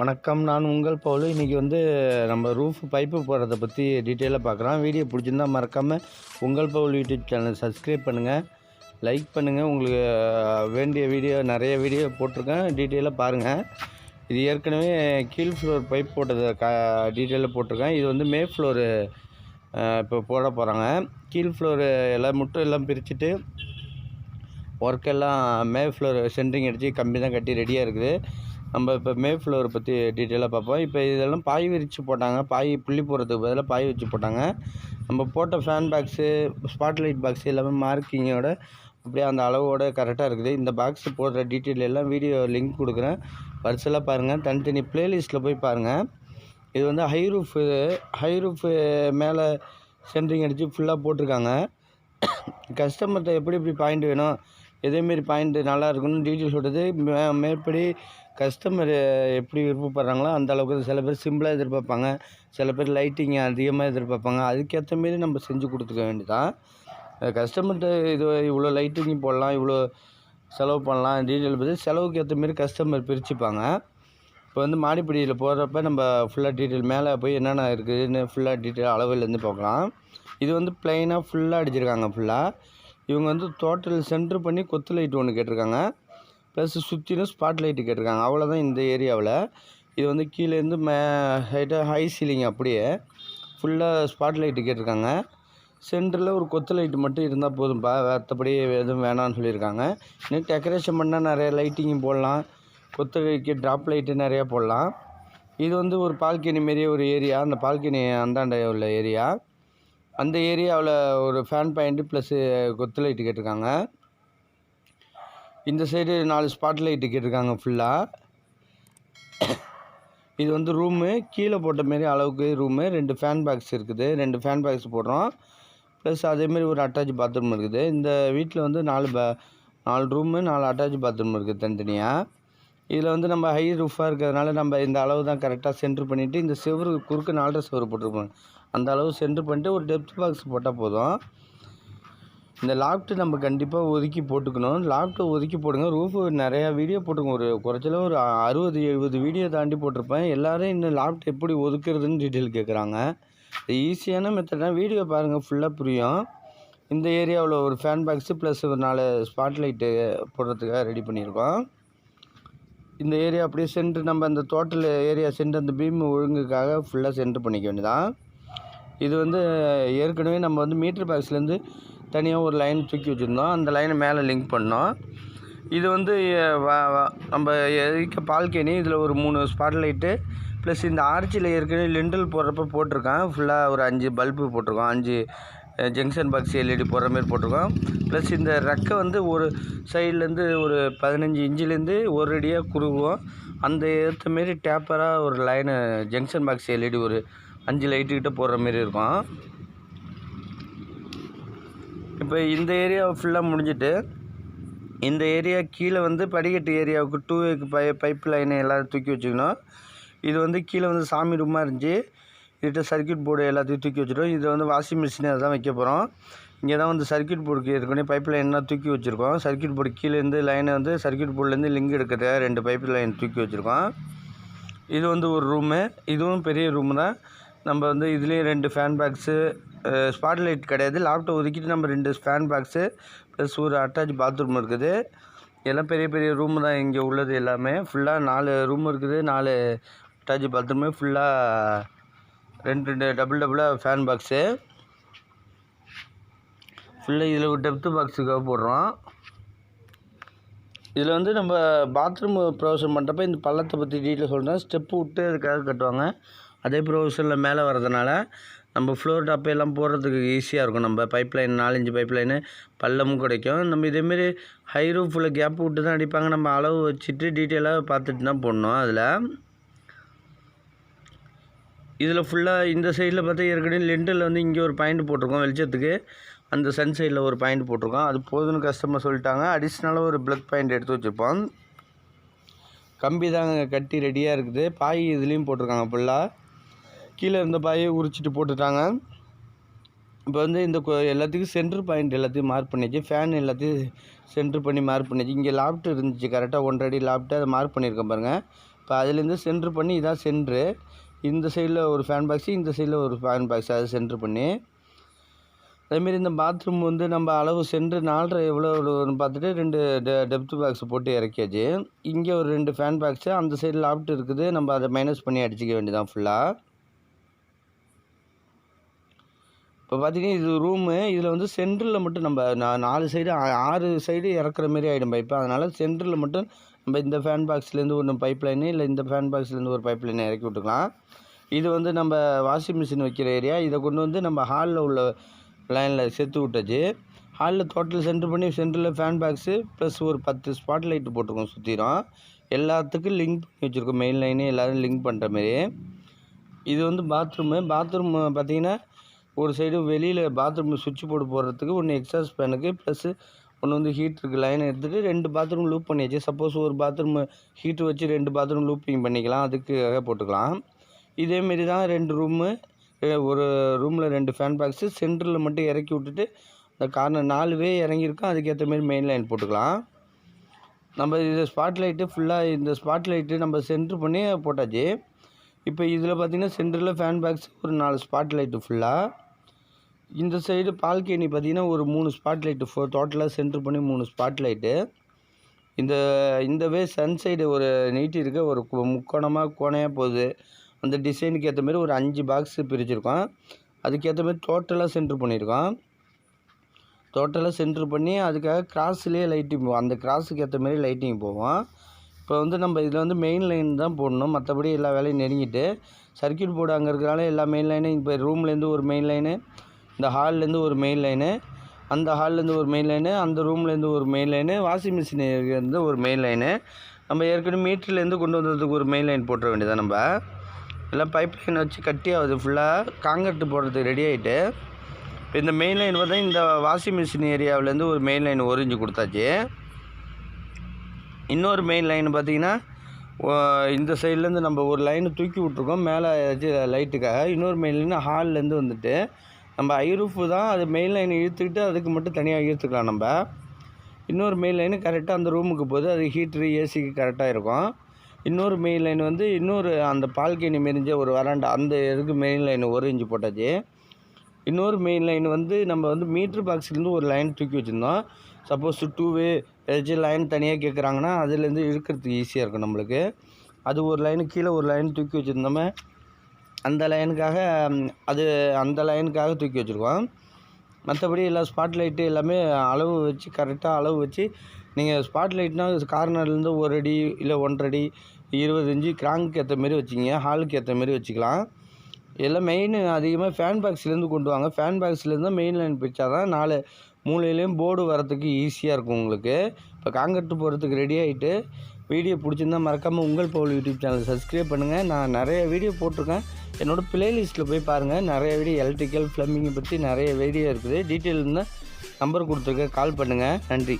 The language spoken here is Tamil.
வணக்கம் நான் உங்கள் பவுல். இன்றைக்கி வந்து நம்ம ரூஃப் பைப்பு போடுறத பற்றி டீட்டெயிலாக பார்க்குறோம் வீடியோ பிடிச்சிருந்தா மறக்காமல் உங்கள் பவுல் யூடியூப் சேனல் சப்ஸ்கிரைப் பண்ணுங்கள் லைக் பண்ணுங்கள் உங்களுக்கு வேண்டிய வீடியோ நிறைய வீடியோ போட்டிருக்கேன். டீட்டெயிலாக பாருங்கள் இது ஏற்கனவே கீழ் ஃப்ளோர் பைப் போட்டதை கா டீட்டெயிலாக போட்டிருக்கேன். இது வந்து மே ஃப்ளோரு இப்போ போட போகிறாங்க கீழ் ஃப்ளோரு எல்லாம் முட்டும் எல்லாம் பிரிச்சுட்டு ஒர்க் எல்லாம் மே ஃப்ளோர் சென்ட்ரிங் அடித்து கம்பி தான் கட்டி ரெடியாக இருக்குது. நம்ம இப்போ மே ஃப்ளவர் பற்றி டீட்டெயிலாக பார்ப்போம். இப்போ இதெல்லாம் பாய் விரித்து போட்டாங்க. பாய் புள்ளி போடுறதுக்கு பதிலாக பாய் வச்சு போட்டாங்க. நம்ம போட்ட ஃபேன் பாக்ஸு ஸ்பாட்லைட் பாக்ஸு எல்லாமே மார்க்கிங்கோட அப்படியே அந்த அளவோட கரெக்டாக இருக்குது. இந்த பாக்ஸ் போடுற டீட்டெயில் எல்லாம் வீடியோ லிங்க் கொடுக்குறேன். வரிசலாக பாருங்கள் தனித்தனி ப்ளேலிஸ்ட்டில் போய் பாருங்கள் இது வந்து ஹை ரூஃபு ஹை ரூஃபு மேலே சென்ட்ரிங் அடித்து ஃபுல்லாக போட்டிருக்காங்க. கஸ்டமர்கிட்ட எப்படி எப்படி பாயிண்ட் வேணும் எதேமாரி பாயிண்ட் நல்லா இருக்கணும்னு டீட்டெயில் சொல்கிறது மே மேற்படி கஸ்டமர் எப்படி விருப்பப்படுறாங்களோ அந்த அளவுக்கு சில பேர் சிம்பிளாக எதிர்பார்ப்பாங்க. சில பேர் லைட்டிங் அதிகமாக எதிர்பார்ப்பாங்க. அதுக்கேற்ற மாரி நம்ம செஞ்சு கொடுத்துக்க வேண்டியதான் கஸ்டமர்கிட்ட இது இவ்வளோ லைட்டிங் போடலாம் இவ்வளோ செலவு பண்ணலாம் டீட்டெயில் பற்றி செலவுக்கு ஏற்ற மாரி கஸ்டமர் பிரிச்சுப்பாங்க. இப்போ வந்து மாடிப்படியில் போகிறப்ப நம்ம ஃபுல்லாக டீட்டெயில் மேலே போய் என்னென்ன இருக்குதுன்னு ஃபுல்லாக டீட்டெயில் அளவுலேருந்து பார்க்கலாம். இது வந்து ப்ளைனாக ஃபுல்லாக அடிச்சிருக்காங்க ஃபுல்லாக இவங்க வந்து டோட்டல் சென்ட்ரு பண்ணி கொத்து லைட் ஒன்று கேட்டிருக்காங்க. ப்ளஸ் சுற்றிலும் ஸ்பாட் லைட்டு கேட்டிருக்காங்க. அவ்வளோதான் இந்த ஏரியாவில் இது வந்து கீழேருந்து மே ஹைட்டாக ஹை சீலிங் அப்படியே ஃபுல்லாக ஸ்பாட் லைட்டு கேட்டிருக்காங்க. சென்டரில் ஒரு கொத்து லைட்டு மட்டும் இருந்தால் போதும்ப்பா மற்றபடி எதுவும் வேணாம்னு சொல்லியிருக்காங்க. இன்னும் டெக்கரேஷன் பண்ணால் நிறைய லைட்டிங்கும் போடலாம். கொத்து ட்ராப் லைட்டு நிறையா போடலாம். இது வந்து ஒரு பால்கனி மாரியே ஒரு ஏரியா அந்த பால்கனி அந்தாண்ட உள்ள ஏரியா அந்த ஏரியாவில் ஒரு ஃபேன் பாயிண்ட்டு ப்ளஸ்ஸு கொத்து லைட்டு கேட்டிருக்காங்க. இந்த சைடு நாலு ஸ்பாட் லைட்டு கேட்டிருக்காங்க ஃபுல்லாக இது வந்து ரூமு கீழே போட்ட மாரி அளவுக்கு ரூமு ரெண்டு ஃபேன் பாக்ஸ் இருக்குது. ரெண்டு ஃபேன் பாக்ஸ் போடுறோம். ப்ளஸ் அதேமாரி ஒரு அட்டாச் பாத்ரூம் இருக்குது. இந்த வீட்டில் வந்து நாலு ப நாலு ரூமு நாலு அட்டாச் பாத்ரூம் இருக்குது தனித்தனியாக இதில் வந்து நம்ம ஹை ரூஃபாக இருக்கிறதுனால நம்ம இந்த அளவு தான் கரெக்டாக சென்ட்ரு பண்ணிவிட்டு இந்த செவரு குறுக்கு நாலரை செவரு போட்டிருப்போம் அந்த அளவு சென்ட்ரு பண்ணிட்டு ஒரு டெப்த் பாக்ஸ் போட்டால் போதும். இந்த லாஃப்ட்டு நம்ம கண்டிப்பாக ஒதுக்கி போட்டுக்கணும். லாஃப்ட்டை ஒதுக்கி போடுங்க. ரூஃபு நிறையா வீடியோ போட்டுங்க ஒரு குறைச்சல ஒரு அறுபது எழுபது வீடியோ தாண்டி போட்டிருப்பேன். எல்லோரும் இன்னும் லாஃப்ட் எப்படி ஒதுக்குறதுன்னு டீட்டெயில் கேட்குறாங்க இது ஈஸியான மெத்தடாக வீடியோ பாருங்கள் ஃபுல்லாக புரியும். இந்த ஏரியாவில் ஒரு ஃபேன் பாக்ஸு ப்ளஸ் ஒரு நாலு ஸ்பாட் லைட்டு போடுறதுக்காக ரெடி பண்ணியிருக்கோம். இந்த ஏரியா அப்படியே சென்ட்ரு நம்ம அந்த தோட்டல் ஏரியா சென்ட்ரு அந்த பீம் ஒழுங்குக்காக ஃபுல்லாக சென்ட்ரு பண்ணிக்க வேண்டியதான் இது வந்து ஏற்கனவே நம்ம வந்து மீட்ரு பாக்ஸ்லேருந்து தனியாக ஒரு லைன் தூக்கி வச்சுருந்தோம். அந்த லைனை மேலே லிங்க் பண்ணோம். இது வந்து நம்ம எதிர்க்க பால்கனி இதில் ஒரு மூணு ஸ்பாட் லைட்டு ப்ளஸ் இந்த ஆர்ச்சியில் ஏற்கனவே லிண்டல் போடுறப்ப போட்டிருக்கேன். ஃபுல்லாக ஒரு அஞ்சு பல்பு போட்டிருக்கோம். அஞ்சு ஜங்ஷன் பாக்ஸ் எல்இடி போடுற மாதிரி போட்டிருக்கோம். ப்ளஸ் இந்த ரெக்கை வந்து ஒரு சைட்லேருந்து ஒரு பதினஞ்சு இன்ச்சிலேருந்து ஒரு அடியாக குறுகுவோம். அந்த ஏற்ற மாரி டேப்பராக ஒரு லைனு ஜங்ஷன் பாக்ஸ் எல்இடி ஒரு அஞ்சு லைட்டுக்கிட்ட போடுற மாரி இருக்கும். இப்போ இந்த ஏரியாவை ஃபுல்லாக முடிஞ்சிட்டு இந்த ஏரியா கீழே வந்து படிக்கட்டு ஏரியாவுக்கு டூ வேக்கு பை பைப் லைனை எல்லாத்தையும் தூக்கி வச்சுக்கணும். இது வந்து கீழே வந்து சாமி ரூமாக இருந்துச்சு. இதுகிட்ட சர்க்கியூட் போர்டு எல்லாத்தையும் தூக்கி வச்சுட்டோம். இது வந்து வாஷிங் மிஷின் தான் வைக்க போகிறோம் இங்கே தான் வந்து சர்க்கியூட் போர்டுக்கு ஏற்கனவே பைப் லைன்லாம் தூக்கி வச்சுருக்கோம். சர்க்யூட் போர்டு கீழேருந்து லைனை வந்து சர்க்யூட் போர்டுலேருந்து லிங்க் எடுக்கிறதுக்காக ரெண்டு பைப் லைன் தூக்கி வச்சுருக்கோம். இது வந்து ஒரு ரூமு இதுவும் பெரிய ரூமு தான். நம்ம வந்து இதுலேயும் ரெண்டு ஃபேன் பாக்ஸு ஸ்பாட் லைட் கிடையாது. லேப்டாப் ஒதுக்கிட்டு நம்ம ரெண்டு ஃபேன் பாக்ஸு ப்ளஸ் ஒரு அட்டாச் பாத்ரூம் இருக்குது. எல்லாம் பெரிய பெரிய ரூம் தான் இங்கே உள்ளது எல்லாமே. ஃபுல்லாக நாலு ரூம் இருக்குது. நாலு அட்டாச் பாத்ரூமு ஃபுல்லாக ரெண்டு ரெண்டு டபுள் டபுளாக ஃபேன் பாக்ஸு ஃபுல்லாக இதில் ஒரு டெப்த்து பாக்ஸுக்காக போடுறோம். இதில் வந்து நம்ம பாத்ரூம் ப்ரொவிஷன் பண்ணுறப்ப இந்த பள்ளத்தை பற்றி டீட்டெயில் சொல்கிறேன் ஸ்டெப்பு விட்டு அதுக்காக கட்டுவாங்க. அதே ப்ரொவிஷனில் மேலே வரதுனால நம்ம ஃப்ளோர் டாப் எல்லாம் போடுறதுக்கு ஈஸியாக இருக்கும். நம்ம பைப் லைன் நாலஞ்சு பைப் லைனு பள்ளமும் கிடைக்கும். நம்ம இதேமாரி ஹை ரூஃபில் கேப் விட்டு தான் அடிப்பாங்க. நம்ம அளவு வச்சுட்டு டீட்டெயிலாக பார்த்துட்டு தான் போடணும் அதில். இதில் ஃபுல்லாக இந்த சைடில் பார்த்தா ஏற்கனவே லெண்டில் வந்து இங்கே ஒரு பாயிண்ட் போட்டிருக்கோம் வெளிச்சத்துக்கு. அந்த சன் சைடில் ஒரு பாயிண்ட் போட்டிருக்கோம். அது போதும்னு கஸ்டமர் சொல்லிட்டாங்க. அடிஷ்னலாக ஒரு ப்ளக் பாயிண்ட் எடுத்து வச்சுருப்போம். கம்பி தாங்க கட்டி ரெடியாக இருக்குது. பாய் இதுலேயும் போட்டிருக்காங்க ஃபுல்லாக கீழே இருந்த பாயை உரிச்சிட்டு போட்டுட்டாங்க. இப்போ வந்து இந்த எல்லாத்துக்கும் சென்டர் பாயிண்ட் எல்லாத்தையும் மார்க் பண்ணிச்சு ஃபேன் எல்லாத்தையும் சென்டர் பண்ணி மார்க் பண்ணிச்சு இங்கே லாப்ட் இருந்துச்சு. கரெக்டாக ஒன்றரை அடி லாப்ட்டு அதை மார்க் பண்ணியிருக்கேன் பாருங்கள் இப்போ அதுலேருந்து சென்ட்ரு பண்ணி இதான் சென்ட்ரு இந்த சைடில் ஒரு ஃபேன் பாக்ஸு இந்த சைடில் ஒரு ஃபேன் பாக்ஸ் அதை சென்ட்ரு பண்ணி. அதேமாரி இந்த பாத்ரூம் வந்து நம்ம அளவு சென்ட்ரு நாலரை எவ்வளோ எவ்வளோன்னு பார்த்துட்டு ரெண்டு டெ டெப்த் பாக்ஸ் போட்டு இறக்கியாச்சு. இங்கே ஒரு ரெண்டு ஃபேன் பாக்ஸு அந்த சைடு லாப்ட் இருக்குது. நம்ம அதை மைனஸ் பண்ணி அடிச்சிக்க வேண்டியதான் ஃபுல்லாக இப்போ பார்த்தீங்கன்னா இது ரூமு இதில் வந்து சென்டரில் மட்டும் நம்ம நாலு சைடு ஆறு சைடு இறக்குற மாரி ஆகிடும் பைப்பு அதனால் சென்டரில் மட்டும் நம்ம இந்த ஃபேன் பாக்ஸ்லேருந்து ஒன்று பைப் லைனு இல்லை இந்த ஃபேன் பாக்ஸ்லேருந்து ஒரு பைப் லைனை இறக்கி விட்டுக்கலாம். இது வந்து நம்ம வாஷிங் மிஷின் வைக்கிற ஏரியா இதை கொண்டு வந்து நம்ம ஹாலில் உள்ள லைனில் சேர்த்து விட்டாச்சு. ஹாலில் டோட்டல் சென்டர் பண்ணி சென்டரில் ஃபேன் பாக்ஸு ப்ளஸ் ஒரு பத்து ஸ்பாட் லைட்டு போட்டிருக்கோம் சுற்றிடும் எல்லாத்துக்கும் லிங்க் பண்ணி வச்சுருக்கோம். மெயின் லைனு எல்லோரும் லிங்க் பண்ணுற மாரி. இது வந்து பாத்ரூமு பாத்ரூம் பார்த்திங்கன்னா ஒரு சைடு வெளியில் பாத்ரூம் சுவிட்ச் போர்டு போடுறதுக்கு ஒன்று எக்ஸாஸ்ட் ஃபேனுக்கு ப்ளஸ்ஸு ஒன்று வந்து ஹீட்டருக்கு லைன் எடுத்துகிட்டு ரெண்டு பாத்ரூம் லூப் பண்ணியாச்சு. சப்போஸ் ஒரு பாத்ரூம் ஹீட்ரு வச்சு ரெண்டு பாத்ரூம் லூப்பிங் பண்ணிக்கலாம் அதுக்காக போட்டுக்கலாம். இதேமாரி தான் ரெண்டு ரூமு ஒரு ரூமில் ரெண்டு ஃபேன் பாக்ஸு சென்டரில் மட்டும் இறக்கி விட்டுட்டு இந்த கார்னர் நாலு வே இறங்கியிருக்கோம் அதுக்கேற்ற மாரி மெயின் லைன் போட்டுக்கலாம். நம்ம இது ஸ்பாட் லைட்டு ஃபுல்லாக இந்த ஸ்பாட் லைட்டு நம்ம சென்ட்ரு பண்ணி போட்டாச்சு. இப்போ இதில் பார்த்தீங்கன்னா சென்டரில் ஃபேன் பாக்ஸ் ஒரு நாலு ஸ்பாட் லைட்டு ஃபுல்லாக இந்த சைடு பால்கேணி பார்த்தீங்கன்னா ஒரு மூணு ஸ்பாட் லைட்டு ஃபோ டோட்டலாக சென்ட்ரு பண்ணி மூணு ஸ்பாட் லைட்டு இந்த இந்த வே சன் சைடு ஒரு நீட்டி இருக்க. ஒரு முக்கோணமாக கோணையாக போகுது. அந்த டிசைனுக்கு ஏற்ற மாதிரி ஒரு அஞ்சு பாக்ஸ் பிரிச்சிருக்கோம். அதுக்கேற்ற மாதிரி டோட்டலாக சென்ட்ரு பண்ணியிருக்கோம். டோட்டலாக சென்ட்ரு பண்ணி அதுக்காக கிராஸ்லேயே லைட்டிங் போகும் அந்த கிராஸுக்கு ஏற்ற மாதிரி லைட்டிங் போவோம். இப்போ வந்து நம்ம இதில் வந்து மெயின் லைன் தான் போடணும். மற்றபடி எல்லா வேலையும் நெருங்கிட்டு சர்க்கியூட் போர்டு அங்கே இருக்கிறனால எல்லா மெயின் லைனும் இப்போ ரூம்லேருந்து ஒரு மெயின் லைனு இந்த ஹால்லேருந்து ஒரு மெயின் லைனு அந்த ஹால்லேருந்து ஒரு மெயின் லைனு அந்த ரூம்லேருந்து ஒரு மெயின் லைனு வாஷிங் மிஷின்லேருந்து ஒரு மெயின் லைனு நம்ம ஏற்கனவே மீட்டர்லேருந்து கொண்டு வந்ததுக்கு ஒரு மெயின் லைன் போட்டுற வேண்டியதான் நம்ம. எல்லாம் பைப் லைன் வச்சு கட்டி ஆகுது ஃபுல்லாக காங்கிரட்டு போடுறதுக்கு ரெடி ஆகிட்டு இப்போ இந்த மெயின் லைன் பார்த்தா இந்த வாஷிங் மிஷின் ஏரியாவிலேருந்து ஒரு மெயின் லைன் ஒரிஞ்சு கொடுத்தாச்சு. இன்னொரு மெயின் லைன் பார்த்தீங்கன்னா இந்த சைட்லேருந்து நம்ம ஒரு லைனை தூக்கி விட்ருக்கோம் மேலே ஏதாச்சும் லைட்டுக்காக இன்னொரு மெயின் லைன் ஹால்லேருந்து வந்துட்டு நம்ம ஐரூஃபு தான் அது மெயின் லைனை இழுத்துக்கிட்டு அதுக்கு மட்டும் தனியாக இழுத்துக்கலாம் நம்ம. இன்னொரு மெயின் லைனு கரெக்டாக அந்த ரூமுக்கு போகுது. அது ஹீட்ரு ஏசிக்கு கரெக்டாக இருக்கும். இன்னொரு மெயின் லைன் வந்து இன்னொரு அந்த பால்கனி மெரிஞ்ச ஒரு வராண்டா அந்த இதுக்கு மெயின் லைன் ஒரு இன்ச்சு போட்டாச்சு. இன்னொரு மெயின் லைன் வந்து நம்ம வந்து மீட்ரு பாக்ஸ்லேருந்து ஒரு லைன் தூக்கி வச்சுருந்தோம். சப்போஸ் டூவே ஏதாச்சும் லைன் தனியாக கேட்குறாங்கன்னா அதுலேருந்து இழுக்கிறதுக்கு ஈஸியாக இருக்கும் நம்மளுக்கு. அது ஒரு லைனு கீழே ஒரு லைன் தூக்கி வச்சுருந்தோமே அந்த லைனுக்காக அது அந்த லைனுக்காக தூக்கி வச்சுருக்கோம். மற்றபடி எல்லா ஸ்பாட் லைட்டு எல்லாமே அளவு வச்சு கரெக்டாக அளவு வச்சு நீங்கள் ஸ்பாட் லைட்னால் கார்னர்லேருந்து ஒரு அடி இல்லை ஒன்றரை அடி இருபது இஞ்சி கிராங்க்கு ஏற்ற மாரி வச்சுக்கிங்க ஹாலுக்கு ஏற்ற மாரி வச்சுக்கலாம். எல்லாம் மெயின் அதிகமாக ஃபேன் பாக்ஸ்லேருந்து கொண்டு வாங்க. ஃபேன் பாக்ஸ்லேருந்து மெயின் லைன் பிடிச்சா தான் நாலு மூலையிலையும் போர்டு வரத்துக்கு ஈஸியாக இருக்கும் உங்களுக்கு. இப்போ காங்கிரட்டு போகிறதுக்கு ரெடி ஆகிட்டு வீடியோ பிடிச்சிருந்தா மறக்காமல் உங்கள் பவுல் யூடியூப் சேனல் சப்ஸ்கிரைப் பண்ணுங்கள் நான் நிறைய வீடியோ போட்டிருக்கேன். என்னோடய பிளேலிஸ்ட்டில் போய் பாருங்கள் நிறைய வீடியோ எலக்ட்ரிக்கல் ப்ளம்பிங்கை பற்றி நிறைய வீடியோ இருக்குது. டீட்டெயில் இருந்தால் நம்பர் கொடுத்துருக்கேன். கால் பண்ணுங்கள் நன்றி.